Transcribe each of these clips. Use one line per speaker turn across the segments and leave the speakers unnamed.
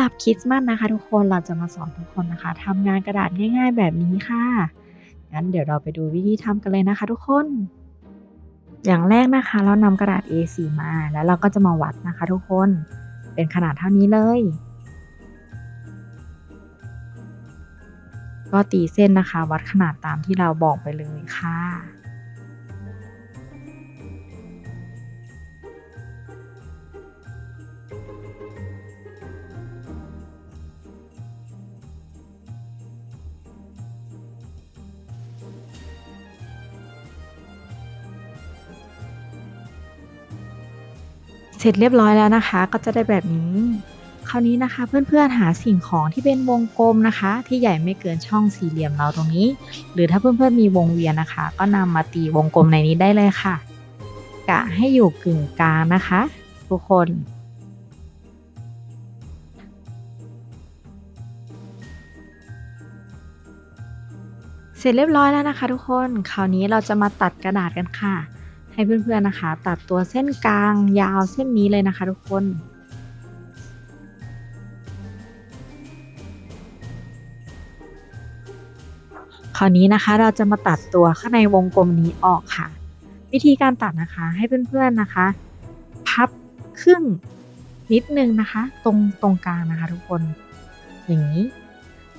รับคริสต์มาสนะคะ ทุกคนเราจะมาสอนทุกคนนะคะทำงานกระดาษง่าย ๆ แบบนี้ค่ะ งั้นเดี๋ยวเราไปดูวิธีทำกันเลยนะคะทุกคน อย่างแรกนะคะ เรานำกระดาษ A4 มาแล้วเราก็จะมาวัดนะคะ ทุกคนเป็นขนาดเท่านี้เลย ก็ตีเส้นนะคะ วัดขนาดตามที่เราบอกไปเลยค่ะ สร็จเรียบร้อยแล้วนะคะ ก็จะได้แบบนี้ คราวนี้นะคะ เพื่อนๆหาสิ่งของที่เป็นวงกลมนะคะ ที่ใหญ่ไม่เกินช่องสี่เหลี่ยมเราตรงนี้ หรือถ้าเพื่อนๆมีวงเวียนนะคะ ก็นำมาตีวงกลมในนี้ได้เลยค่ะ กะให้อยู่กึ่งกลางนะคะ ทุกคนเสร็จเรียบร้อยแล้วนะคะทุกคน คราวนี้เราจะมาตัดกระดาษกันค่ะ ให้เพื่อนๆนะคะ ตัดตัวเส้นกลางยาวเส้นนี้เลยนะคะ ทุกคนคราวนี้นะคะเราจะมาตัดตัวข้างในวงกลมนี้ออกค่ะ วิธีการตัดนะคะให้เพื่อนๆนะคะ พับครึ่งนิดนึงนะคะ ตรงตรงกลางนะคะ ทุกคนอย่างนี้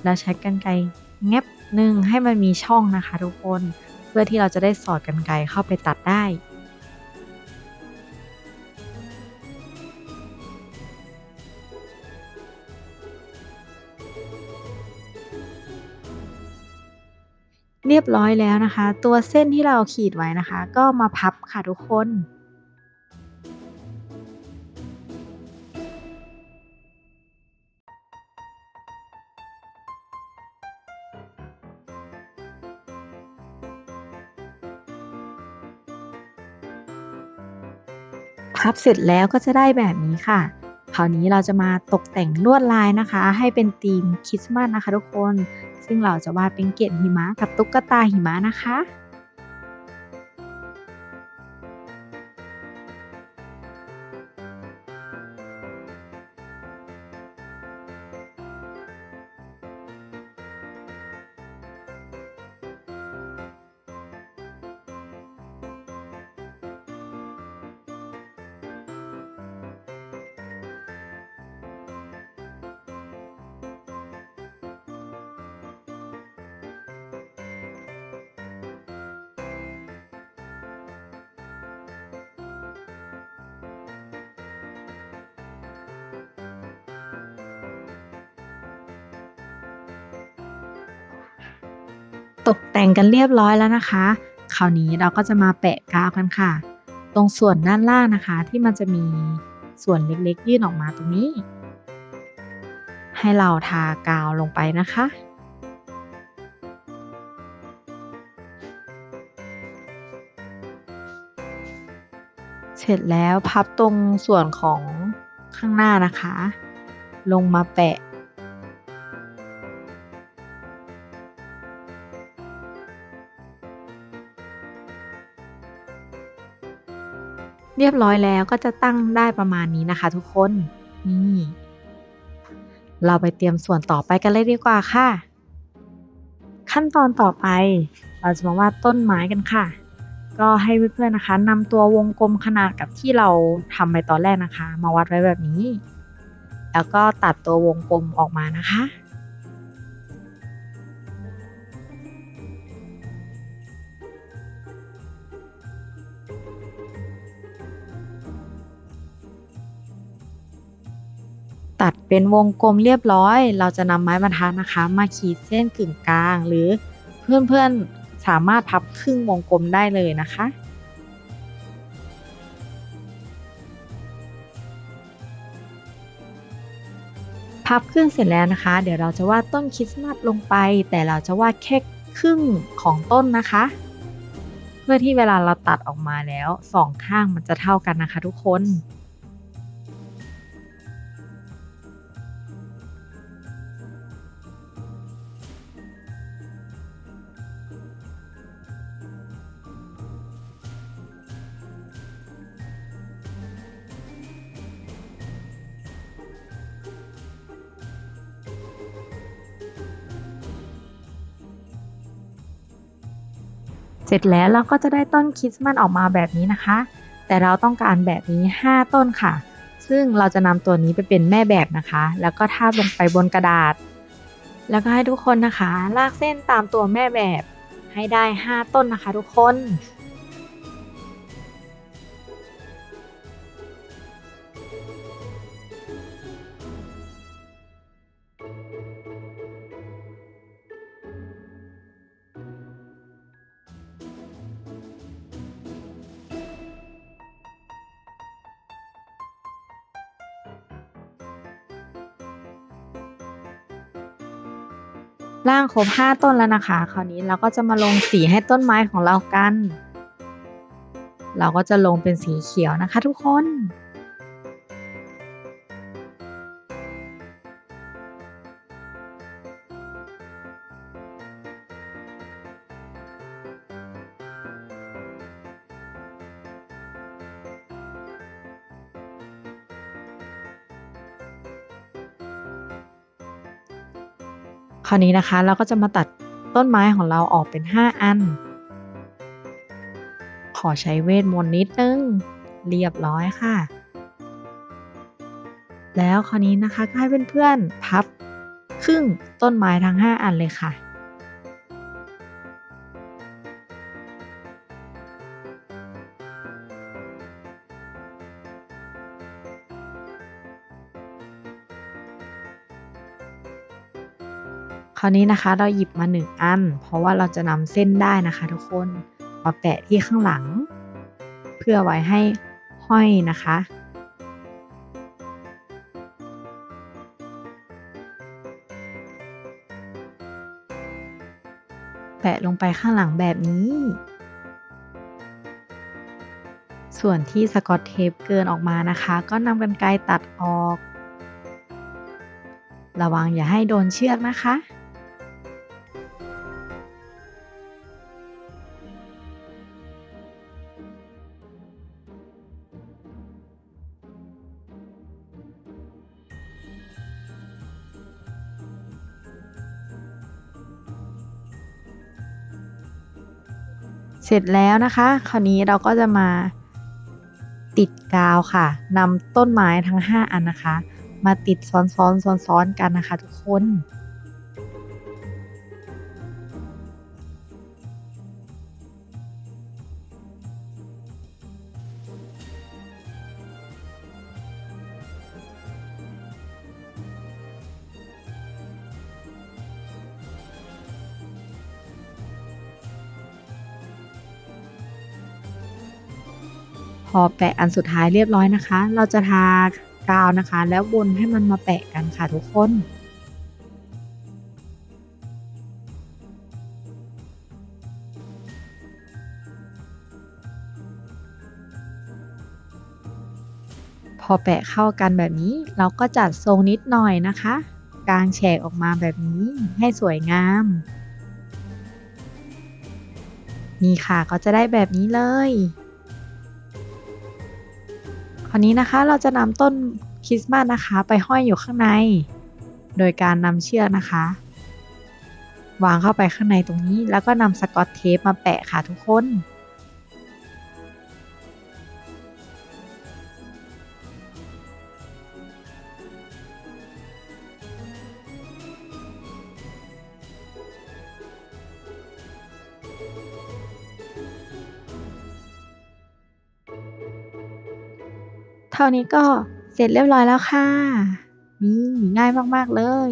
แล้วใช้กรรไกรแงบหนึ่งให้มันมีช่องนะคะ ทุกคนเพื่อที่เราจะได้สอดกรรไกรเข้าไปตัดได้ เรียบร้อยแล้วนะคะ ตัวเส้นที่เราขีดไว้นะคะ ก็มาพับค่ะทุกคนพับเสร็จแล้วก็จะได้แบบนี้ค่ะ คราวนี้เราจะมาตกแต่งลวดลายนะคะ ให้เป็นธีมคริสต์มาสนะคะทุกคน ซึ่งเราจะวาดเป็นเกล็ดหิมะกับตุ๊กตาหิมะนะคะ ตกแต่งกันเรียบร้อยแล้วนะคะ คราวนี้เราก็จะมาแปะกาวกันค่ะ ตรงส่วนด้านล่างนะคะที่มันจะมีส่วนเล็กๆ ยื่นออกมาตรงนี้ ให้เราทากาวลงไปนะคะเสร็จแล้วพับตรงส่วนของข้างหน้านะคะ ลงมาแปะ เรียบร้อยแล้วก็จะตั้งได้ประมาณนี้นะคะ ทุกคน นี่ เราไปเตรียมส่วนต่อไปกันเลยดีกว่าค่ะ ขั้นตอนต่อไป เราจะมาวาดต้นไม้กันค่ะ ก็ให้เพื่อนๆนะคะนำตัววงกลมขนาดกับที่เราทำไปตอนแรกนะคะ มาวัดไว้แบบนี้ แล้วก็ตัดตัววงกลมออกมานะคะ ตัดเป็นวงกลมเรียบร้อย เราจะนำไม้บรรทัดนะคะ มาขีดเส้นกึ่งกลาง หรือเพื่อนๆสามารถพับครึ่งวงกลมได้เลยนะคะ พับครึ่งเสร็จแล้วนะคะ เดี๋ยวเราจะวาดต้นคริสต์มาสลงไป แต่เราจะวาดแค่ครึ่งของต้นนะคะ เพื่อที่เวลาเราตัดออกมาแล้วสองข้างมันจะเท่ากันนะคะทุกคน เสร็จแล้วเราก็จะได้ต้นคริสต์มาสออกมาแบบนี้นะคะ แต่เราต้องการแบบนี้ 5 ต้นค่ะ ซึ่งเราจะนำตัวนี้ไปเป็นแม่แบบนะคะ แล้วก็ทาบลงไปบนกระดาษ แล้วก็ให้ทุกคนนะคะ ลากเส้นตามตัวแม่แบบให้ได้ 5 ต้นนะคะ ทุกคน ร่างครบ 5 ต้นแล้วนะคะ คราวนี้เราก็จะมาลงสีให้ต้นไม้ของเรากัน เราก็จะลงเป็นสีเขียวนะคะทุกคน คราวนี้นะคะเราก็จะมาตัดต้นไม้ของเราออกเป็น 5 อัน ขอใช้เวทมนต์นิดนึง เรียบร้อยค่ะ แล้วคราวนี้นะคะก็ให้เพื่อนๆพับครึ่งต้นไม้ทั้ง 5 อันเลยค่ะ คราวนี้นะคะเราหยิบมา1อัน เพราะว่าเราจะนำเส้นได้นะคะ ทุกคนมาแปะที่ข้างหลัง เพื่อไว้ให้ห้อยนะคะแปะลงไปข้างหลังแบบนี้ ส่วนที่สกอตเทปเกินออกมานะคะ ก็นำกันไกรตัดออก ระวังอย่าให้โดนเชือกนะคะ เสร็จแล้วนะคะ คราวนี้เราก็จะมาติดกาวค่ะนำต้นไม้ทั้ง 5 อันนะคะ มาติดซ้อนๆซ้อนๆกันนะคะ ทุกคน พอแปะอันสุดท้ายเรียบร้อยนะคะ เราจะทากาวนะคะ แล้ววนให้มันมาแปะกันค่ะทุกคนพอแปะเข้ากันแบบนี้เราก็จัดทรงนิดหน่อยนะคะ กางแฉกออกมาแบบนี้ให้สวยงาม นี่ค่ะก็จะได้แบบนี้เลย ราวนี้นะคะเราจะนำต้นคริสต์มาสนะคะ ไปห้อยอยู่ข้างใน โดยการนำเชือกนะคะ วางเข้าไปข้างในตรงนี้ แล้วก็นำสกอตเทปมาแปะค่ะทุกคน เท่านี้ก็เสร็จเรียบร้อยแล้วค่ะนี่ง่ายมากๆเลย